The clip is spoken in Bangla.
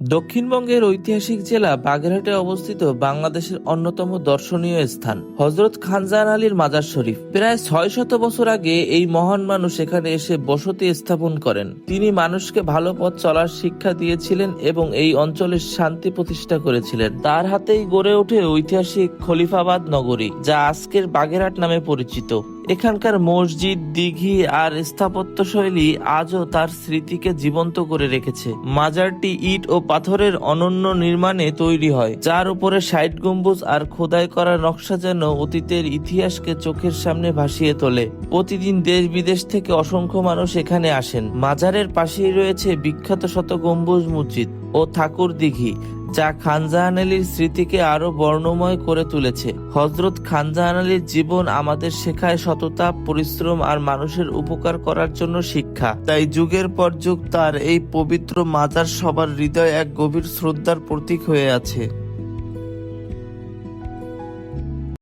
দক্ষিণবঙ্গের ঐতিহাসিক জেলা বাগেরহাটে অবস্থিত বাংলাদেশের অন্যতম দর্শনীয় স্থান, হজরত খানজান আলীর মাজার শরীফ। প্রায় ছয় শত বছর আগে এই মহান মানুষ এখানে এসে বসতি স্থাপন করেন। তিনি মানুষকে ভালো পথ চলার শিক্ষা দিয়েছিলেন এবং এই অঞ্চলের শান্তি প্রতিষ্ঠা করেছিলেন। তার হাতেই গড়ে ওঠে ঐতিহাসিক খলিফাবাদ নগরী, যা আজকের বাগেরহাট নামে পরিচিত। এখানকার মসজিদ, দিঘি আর স্থাপত্যশৈলী আজও তার স্মৃতিকে জীবন্ত করে রেখেছে। মাজারটি ইট ও পাথরের অনন্য নির্মাণে তৈরি হয়, যার উপরে ষাট গম্বুজ আর খোদাই করা নকশা যেন অতীতের ইতিহাসকে চোখের সামনে ভাসিয়ে তোলে। প্রতিদিন দেশ বিদেশ থেকে অসংখ্য মানুষ এখানে আসেন। মাজারের পাশেই রয়েছে বিখ্যাত শত গম্বুজ মসজিদ ও ঠাকুর দিঘি। যা খানজাহান আলীর স্মৃতিকে আরও বর্ণময় করে তুলেছে। হজরত খানজাহান আলীর জীবন আমাদের শেখায় সততা, পরিশ্রম আর মানুষের উপকার করার জন্য শিক্ষা। তাই যুগের পর যুগ তার এই পবিত্র মাজার সবার হৃদয় এক গভীর শ্রদ্ধার প্রতীক হয়ে আছে।